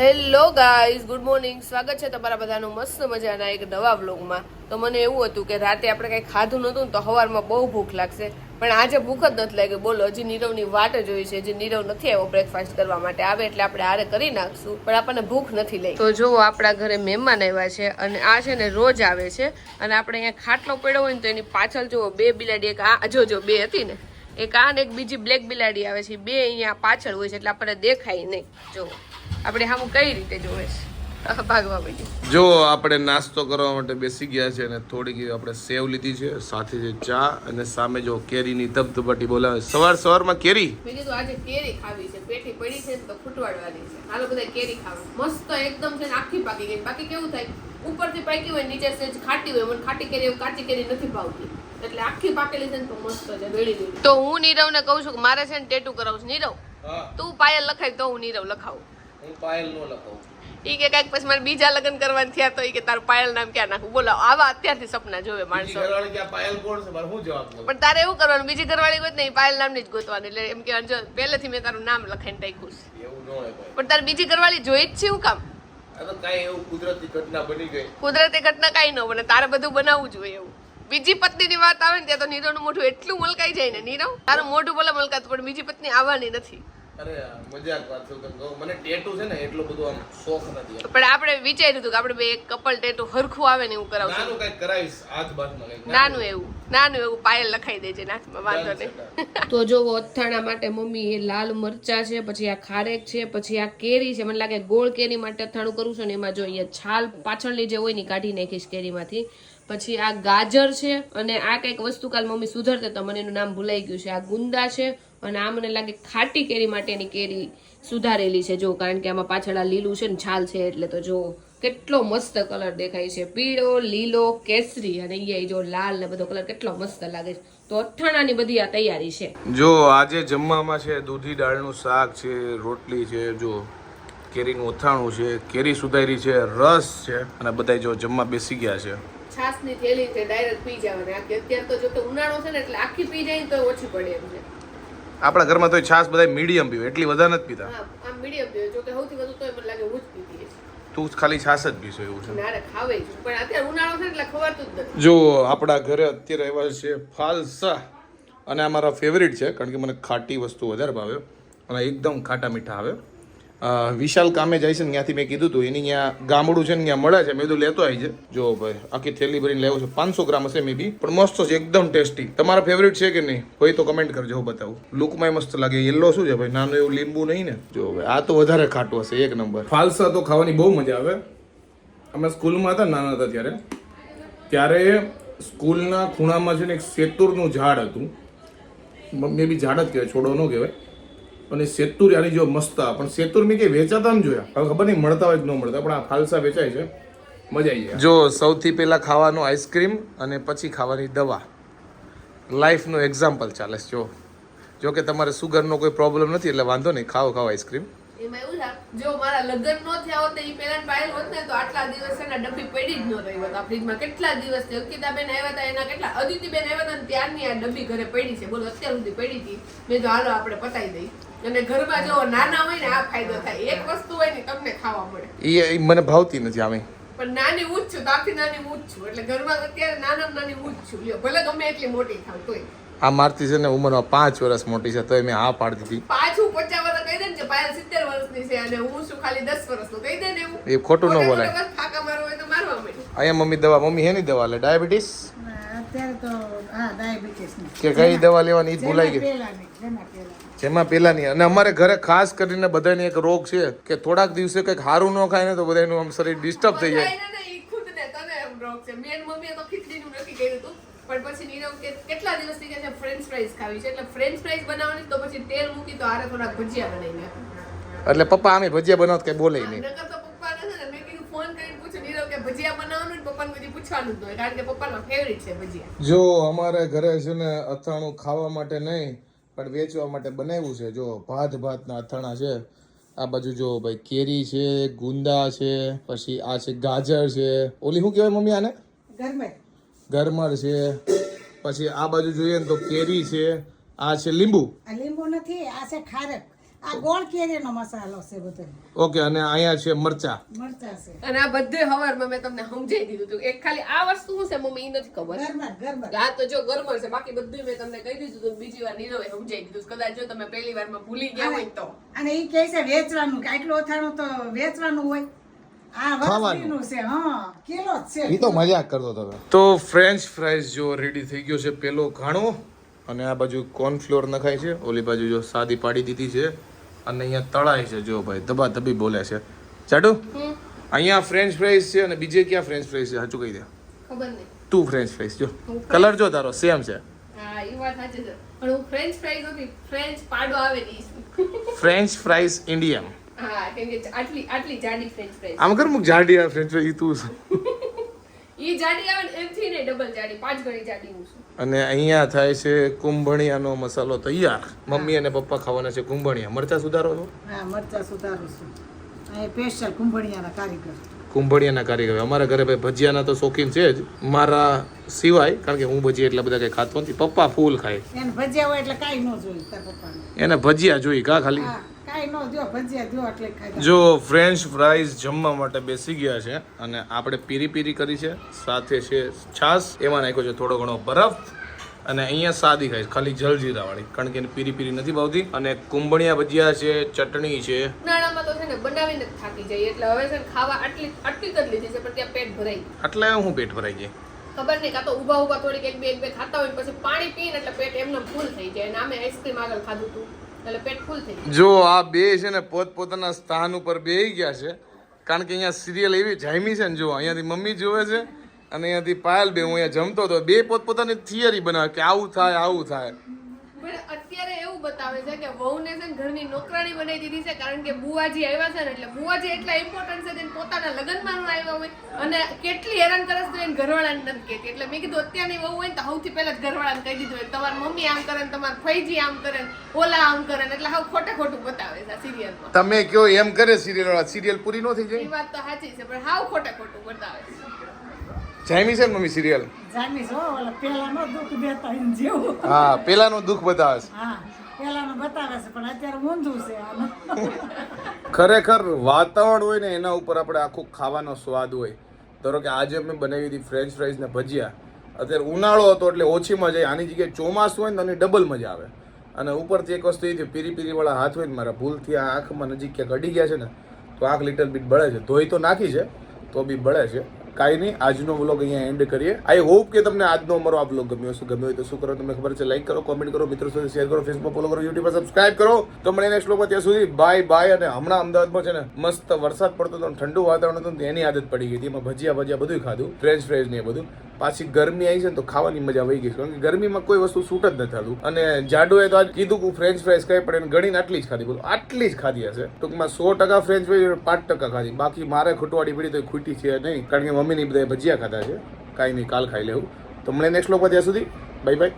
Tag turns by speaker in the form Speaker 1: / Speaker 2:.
Speaker 1: Hello guys good morning સ્વાગત છે તમારા બધાનું મસ્ત મજાના એક નવા વ્લોગમાં તો મને એવું હતું કે રાતે આપણે કંઈ ખાધું નહોતું ને તો સવારમાં બહુ ભૂખ લાગશે. પણ આજે ભૂખ જ નથી લાગી. બોલો, હજી નીરવની વાટ જોઈ છે. હજી નીરવ નથી આવ્યો બ્રેકફાસ્ટ કરવા માટે. આવે એટલે આપણે આરે કરી નાખશું, પણ આપણને ભૂખ નથી લઈ તો જો આપણા ઘરે મહેમાન આવ્યા છે અને આ છે ને રોજ આવે છે. અને આપણે અહીંયા ખાટલો પડ્યો હોય ને તો એની પાછળ જુઓ, બે બિલાડી, એક આ, જો જો, બે હતી ને. એક આ ને એક બીજી બ્લેક બિલાડી આવે છે. બે અહીંયા પાછળ હોય છે એટલે આપણને દેખાય નહીં. જો આપણે હામું કઈ રીતે જોવે છે? ભાગવા માંડી
Speaker 2: જો આપણે નાસ્તો કરવા માટે બેસી ગયા છે અને થોડીક આપણે સેવ લીધી છે સાથે છે ચા અને સામે જો કેરીની ધબધબાટી બોલાવે સવાર સવારમાં કેરી?
Speaker 1: મેં કીધું આજે કેરી ખાવી છે. પેટી પડી છે ને તો ફૂટવાડવાની છે. હાલો બધા કેરી ખાવા. મસ્ત એકદમ છે ને આખી પાકી ગઈ. બાકી કેવું થાય? ઉપરથી પાકી હોય નીચે સેજ ખાટી હોય. મને ખાટી કેરી કાચી કેરી નથી ભાવતી. એટલે આખી પાકેલી છે ને તો મસ્ત છે વેળી વેળી. તો હું નીરવને કહું છું કે મારે છે ને ટેટુ કરાવું છું. નીરવ તું પાયલ લખાય તો હું નીરવ લખાવું.
Speaker 2: પાયલ નો લખાવું
Speaker 1: ઈ કે કાંઈક પછી મારે બીજા લગ્ન કરવાના થયા તો ઈ કે તારું પાયલ નામ ક્યાં નાખું? બોલો આવા અત્યારથી સપના જોવે માણસો.
Speaker 2: પાયલ કોણ છે? મારે શું જવાબ
Speaker 1: પણ તારે એવું કરવાનું બીજી ઘરવાળી ગોત નહીં પાયલ નામની જ ગોતવાની. એટલે એમ કે જો પહેલેથી મેં તારું નામ લખાઈને રાખ્યું છે.
Speaker 2: એવું ન હોય ભાઈ
Speaker 1: પણ તારે બીજી ઘરવાળી જોઈ જ છે શું કામ?
Speaker 2: આ તો કાંઈ એવું કુદરતી ઘટના બની ગઈ.
Speaker 1: કુદરતી ઘટના કાંઈ ન બને તારે બધું બનાવવું જોઈએ એવું. બીજી પત્નીની વાત આવે ને ત્યાં તો નીરવનું મોઢું એટલું મલકાઈ જાય ને નીરવ? તારું મોઢું ભલે મલકાતું પણ બીજી પત્ની આવવાની નથી.
Speaker 2: અરે મજાક વાત છું તને મને ટેટુ છે ને એટલો બધો આમ શોખ નથી.
Speaker 1: પણ આપણે વિચાર્યું હતું કે આપણે બે એક કપલ ટેટુ હરખું આવે ને એવું કરાવશું.
Speaker 2: નાનું કંઈક કરાવીશ હાથ બાથમાં
Speaker 1: નાનું એવું નાનું એવું પાયલ લખાઈ દેજે નાથમાં વાંધો નહીં. તો જો અથાણા માટે મમ્મી એ લાલ મરચા છે પછી આ ખારેક છે પછી આ કેરી છે. મને લાગે ગોળ કેરી માટે અથાણું કરું છું ને એમાં જો અહીંયા છાલ પાછળની જે હોય ને કાઢી નાખીશ કેરીમાંથી. પછી આ ગાજર છે અને આ કંઈક વસ્તુ કાલ મમ્મી સુધરતે તો મને એનું નામ ભૂલાઈ ગયું છે. આ ગુંદા છે અને આ મને લાગે ખાટી કેરી માટેની કેરી સુધારેલી છે. જો કારણ કે આમાં પાછળ આ લીલું છે ને છાલ છે એટલે તો જો કેટલો મસ્ત કલર દેખાય છે. પીળો લીલો કેસરી અને અહીંયા જો લાલ ને બધો કલર કેટલો મસ્ત લાગે છે. તો અથાણાની બધી આ તૈયારી છે.
Speaker 2: જો આજે જમવામાં છે દૂધી દાળનું શાક છે રોટલી છે જો કેરીનું અથાણું છે કેરી સુધારી છે રસ છે અને બધા જો જમવા બેસી ગયા છે.
Speaker 1: છાસની થેલી છે ડાયરેક્ટ પી જવાની. આખી અત્યારે તો જો તો ઉનાળો છે ને એટલે આખી પી જાય તો ઓછી પડે એમ છે.
Speaker 2: આપણા ઘરમાં તો છાસ બધા મીડિયમ પીવે એટલી વધારે નથી પીતા.
Speaker 1: આમ મીડિયમ પીવે. જો કે સૌથી વધુ તો મને લાગે હું જ પીતી
Speaker 2: તું ખાલી છાસ જ પીશો એવું છે.
Speaker 1: નારે ખાવે પણ અત્યારે ઉનાળો છે એટલે ખવાતું જ નથી.
Speaker 2: જો આપણા ઘરે અત્યારે આવ્યા છે ફાલસા. અને આ મારા ફેવરિટ છે કારણ કે મને ખાટી વસ્તુ વધારે ભાવે. અને એકદમ ખાટા મીઠા આવે. વિશાલ કામે જાય છે ને ત્યાંથી મેં કીધું હતું એની ત્યાં ગામડું છે ને ત્યાં મળે છે. મેં કીધું, લેતો આવી છે જો ભાઈ, આખી થેલી ભરીને લેવો છે. પાંચસો ગ્રામ હશે મે બી પણ મસ્ત છે, એકદમ ટેસ્ટી. તમારા ફેવરેટ છે કે નહીં? હોય તો કમેન્ટ કરજો, હું બતાવું. લુકમાં મસ્ત લાગે. યલો શું છે ભાઈ? નાનું એવું લીંબુ નહીં ને? જો ભાઈ, આ તો વધારે ખાટું હશે, એક નંબર. ફાલસા તો ખાવાની બહુ મજા આવે. અમે સ્કૂલમાં હતા નાના હતા ત્યારે. ત્યારે સ્કૂલના ખૂણામાં છે ને એક સેતુરનું ઝાડ હતું. મે બી ઝાડ જ કહેવાય, છોડો ન કહેવાય. અને સેતુર આની જો મસ્તા પણ સેતુર મેં કે વેચાતા ન જોયા. હવે ખબર નહીં, મળતા હોય કે ન મળતા, પણ આ ફાલસા વેચાય છે. મજા આવી જાય. જો સૌથી પહેલા ખાવાનું આઈસ્ક્રીમ અને પછી ખાવાની દવા. લાઈફનું એક્ઝામ્પલ ચાલે છે, જો. જો કે તમારે સુગરનો કોઈ પ્રોબ્લેમ નથી, એટલે વાંધો નહીં, ખાઓ ખાઓ આઈસ્ક્રીમ.
Speaker 1: એમાં એવું છે જો મારા લગ્ન નો થયા હોત એ પેલા પાયલ હોત ને તો આટલા દિવસ એના ડબ્બી પડી જ ન રહી હોત. આ ફ્રીજમાં કેટલા દિવસ અંકિતાબેન આવ્યા હતા એના કેટલા? અદિતિબેન આવ્યા હતા ત્યારની આ ડબ્બી ઘરે પડી છે. બોલો અત્યાર સુધી પડી હતી. મેં તો હાલો આપણે પતાવી દઈ અને ઘરમાં જો નાના હોય ને આ ફાયદો થાય. એક વસ્તુ હોય ને તમને ખાવા મળે.
Speaker 2: એ મને ભાવતી નથી આમે
Speaker 1: પણ નાની હું જ છું તાથી નાની હું જ છું. એટલે ઘરમાં અત્યારે નાના નાની હું જ છું ભલે ગમે એટલી મોટી થાવ તોય.
Speaker 2: આ મારતી છે ને ઉંમરમાં પાંચ વર્ષ મોટી છે તો મેં હા પાડી દીધી.
Speaker 1: પાછું પચાસ વર્ષ કહી દે ને કે પાયલ સિત્તેર વર્ષની છે અને હું છું ખાલી દસ વર્ષનું. કહી દે ને એવું
Speaker 2: એ ખોટું ન બોલાય.
Speaker 1: હોય તો મારવા
Speaker 2: અહીંયા મમ્મી દવા મમ્મી હેની દવા લે? ડાયાબિટીસ?
Speaker 3: અત્યારે તો હા ડાયાબિટીસની.
Speaker 2: કે કઈ દવા લેવાની જ ભૂલાઈ ગઈ.
Speaker 3: જેમાં
Speaker 2: પેલાની. અને અમારે ઘરે ખાસ કરીને બધાને એક રોગ છે કે થોડાક દિવસે કંઈક સારું ન ખાય ને તો બધાનું આમ શરીર ડિસ્ટર્બ થઈ જાય.
Speaker 1: બધાયને ને તને એમ રોગ છે. મેં મમ્મીએ તો ખીચડીનું નક્કી કર્યું હતું પણ પછી નીરવ કે કેટલા દિવસથી કે છે ફ્રેન્ચ ફ્રાઈઝ ખાવી છે? એટલે ફ્રેન્ચ ફ્રાઈઝ બનાવવાની તો પછી તેલ મૂકી તો આરે થોડા ભજીયા બનાવી
Speaker 2: એટલે પપ્પા આમે ભજીયા બનાવત કઈ બોલે નહીં?
Speaker 1: નકર તો પપ્પાને છે ને મેં કીધું ફોન કરીને પૂછ્યું નીરવ કે ભજીયા બનાવવાનું ને પપ્પાને બધી પૂછવાનું જ ન કારણ કે પપ્પાનો ફેવરિટ છે ભજીયા.
Speaker 2: જો અમારે ઘરે છે ને અથાણું ખાવા માટે નહીં પણ વેચવા માટે બનાવ્યું છે. જો ભાત ભાતના અથાણા છે આ બાજુ જો ભાઈ કેરી છે ગુંદા છે પછી આ છે ગાજર છે. ઓલી શું કહેવાય મમ્મી આને?
Speaker 3: ગરમે
Speaker 2: ગરમર છે. પછી આ બાજુ જોઈએ ને તો કેરી છે. આ છે લીંબુ.
Speaker 3: આ લીંબુ નથી આ છે ખારક. આ ગોળ કેરીનો મસાલો છે બધો.
Speaker 2: ઓકે અને અહીંયા છે મરચા.
Speaker 3: મરચા છે.
Speaker 1: અને આ બધે હવારમાં મેં તમને સમજાઈ દીધું હતું એક ખાલી આ વસ્તુ શું છે મમ્મી એ નથી ખબર. હા તો જો ગરમર છે બાકી બધું મેં તમને કહી દીધું હતું બીજી વાર નીરવે સમજાઈ દીધું કદાચ જો તમે પહેલી વારમાં ભૂલી ગયા હોય તો.
Speaker 3: અને એ કહે છે વેચવાનું કે આટલું અથાણું તો વેચવાનું હોય. આ
Speaker 2: ખાવાનું.
Speaker 3: વસ્તીનું હા કિલો જ છે
Speaker 2: એ તો મજાક કરતો તમે. તો ફ્રેન્ચ ફ્રાઈઝ જો રેડી થઈ ગયો છે પેલો ઘાણો અને આ બાજુ કોર્નફ્લોર નખાય છે ઓલી બાજુ જો સાદી પાડી દીધી છે અને અહીંયા તળાય છે જો ભાઈ ધબા ધબી બોલે છે. ચાટુ અહીંયા ફ્રેન્ચ ફ્રાઈઝ છે અને બીજે ક્યાં ફ્રેન્ચ ફ્રાઈઝ છે સાચું કહી દે. તું ફ્રેન્ચ ફ્રાઈઝ જો. કલર જો તારો સેમ છે.
Speaker 1: ફ્રેન્ચ ફ્રાઈઝ
Speaker 2: ઇન્ડિયન
Speaker 1: હા કેમ કે આટલી આટલી જાડી ફ્રેન્ચ ફ્રાઈઝ
Speaker 2: આમ કર મુક જાડી આ ફ્રેન્ચ ફ્રાઈઝ તું છે.
Speaker 1: ઈ જાડી આવે એમ થી ને ડબલ જાડી પાંચ ગણી જાડી હું છું.
Speaker 2: અને અહીંયા થાય છે કુંભણિયાનો મસાલો તૈયાર. મમ્મી અને પપ્પા ખાવાના છે કુંભણિયા. મરચા સુધારો છો?
Speaker 3: હા મરચા સુધારો છું. આ સ્પેશિયલ કુંભણિયાના કારીગર.
Speaker 2: કુંભણિયાના કારીગર. અમારા ઘરે ભાઈ ભજીયાના તો શોખીન છે જ. મારા સિવાય કારણ કે હું ભજીયા એટલા બધા કઈ ખાતો નથી પપ્પા ફૂલ ખાય.
Speaker 3: એને ભજીયા હોય એટલે કાંઈ ન જોયું તાર પપ્પાને.
Speaker 2: એને ભજીયા જોઈ કા ખાલી? જો ફ્રેન્ચ ફ્રાઈઝ જમવા માટે બેસી ગયા છે અને આપણે પીરી પીરી કરી છે સાથે છે છાશ એમાં નાખ્યો છે થોડો ઘણો બરફ અને અહીંયા સાદી ખાઈશ ખાલી જલજીરા વાળી કારણ કે એને પીરી પીરી નથી ભાવતી. અને કુંભણિયા ભજીયા છે ચટણી છે.
Speaker 1: ઉનાળામાં તો છે ને બનાવીને થાકી જાય એટલે હવે છે ખાવા આટલી આટલી જ લીધી છે પણ ત્યાં પેટ ભરાઈ
Speaker 2: એટલે હું પેટ ભરાઈ જાય
Speaker 1: ખબર નહીં કાં તો ઊભા ઊભા થોડીક એક બે એક બે ખાતા હોય પછી પાણી પીને એટલે પેટ એમને ફૂલ થઈ જાય અને આમે આઈસ્ક્રીમ આગળ ખાધું હતું
Speaker 2: જો આ બે છે ને પોતપોતાના સ્થાન ઉપર બેહી ગયા છે. કારણ કે અહીંયા સિરિયલ એવી જામી છે ને જો અહીંયાથી મમ્મી જોવે છે અને અહીંયાથી પાયલ બે હું અહીંયા જમતો હતો. બે પોતપોતાની થિયરી બનાવે કે આવું થાય આવું થાય.
Speaker 1: બતાવે છે કે વહુને છે ને ઘરની નોકરાણી બનાવી દીધી છે કારણ કે બુવાજી આવ્યા છે ને એટલે બુવાજી એટલા ઇમ્પોર્ટન્ટ છે તેને પોતાના લગ્નમાં આવ્યા હોય અને કેટલી હેરાન કરે છે એને ઘરવાળાને નથી કહેતી. એટલે મેં કીધું અત્યારની વહુ હોય ને તો સૌથી પહેલાં જ ઘરવાળાને કહી દીધું હોય. તમારી મમ્મી આમ કરે ને તમારા ફૈજી આમ કરે ને ઓલા આમ કરે ને. એટલે હાવ ખોટે ખોટું બતાવે છે સિરિયલમાં
Speaker 2: તમે કયો એમ કરે સિરિયલ વાળા. સિરિયલ પૂરી ન થઈ
Speaker 1: એ વાત તો સાચી છે પણ હાવ ખોટે ખોટું બતાવે છે.
Speaker 2: જામી છે મમ્મી સિરિયલ
Speaker 3: જામી છો ઓલા પેલાનો દુઃખ દેતા એને જેવું.
Speaker 2: હા પેલાનું દુઃખ બતાવે છે.
Speaker 3: હા.
Speaker 2: ખરેખર વાતાવરણ હોય ને એના ઉપર આપણે આખું ખાવાનો સ્વાદ હોય. ધારો કે આજે અમે બનાવી હતી ફ્રેન્ચ ફ્રાઈઝ ને ભજીયા. અત્યારે ઉનાળો હતો એટલે ઓછી મજા આવી. આની જગ્યાએ ચોમાસું હોય ને એની ડબલ મજા આવે. અને ઉપરથી એક વસ્તુ એ છે પીરી પીરી વાળા હાથ હોય ને મારા, ભૂલથી આ આંખમાં નજીક ક્યાંક અડી ગયા છે ને, તો આંખ લિટલ બીટ બળે છે. ધોઈ તો નાખી છે, તો બી બળે છે. કાંઈ નહીં, આજનો વ્લોગ અહીંયા એન્ડ કરીએ. આઈ હોપ કે તમને આજનો અમારો આ વ્લોગ ગમ્યો હશે. ગમ્યો હોય તો શું કરો? તમને ખબર છે લાઈક કરો કોમેન્ટ કરો, મિત્રો સાથે શેર કરો ફેસબુક ફોલો કરો યુટ્યુબ પર સબસ્ક્રાઇબ કરો. તો મળે નેક્સ્ટ વ્લોગમાં ત્યાં સુધી બાય બાય અને હમણાં અમદાવાદમાં છે ને, મસ્ત વરસાદ પડતો હતો ઠંડુ વાતાવરણ હતું એની આદત પડી ગઈ હતી. એમાં ભજીયા ભજીયા બધું ખાધું. ફ્રેન્ચ ફ્રેન્ચ ને બધું. પાછી ગરમી આવી છે ને તો ખાવાની મજા વહી ગઈ કારણ કે ગરમીમાં કોઈ વસ્તુ સૂટ જ નથી થતું. અને જાડુએ તો આજ કીધું કે ફ્રેન્ચ ફ્રાઈઝ કઈ પડે ગણીને આટલી જ ખાધી. બોલો, આટલી જ ખાધી હશે? ટૂંકમાં સો ટકા ફ્રેન્ચ ફ્રાઈઝ પાંચ ટકા ખાધી. બાકી મારે ખૂટવાડી પડી તો ખૂટી છે નહીં. કારણ કે મમ્મીની બધા ભજીયા ખાધા છે. કાંઈ નહીં, કાલ ખાઈ લેવું. તો મળે નેક્સ્ટ લોકો ત્યાં સુધી. Bye bye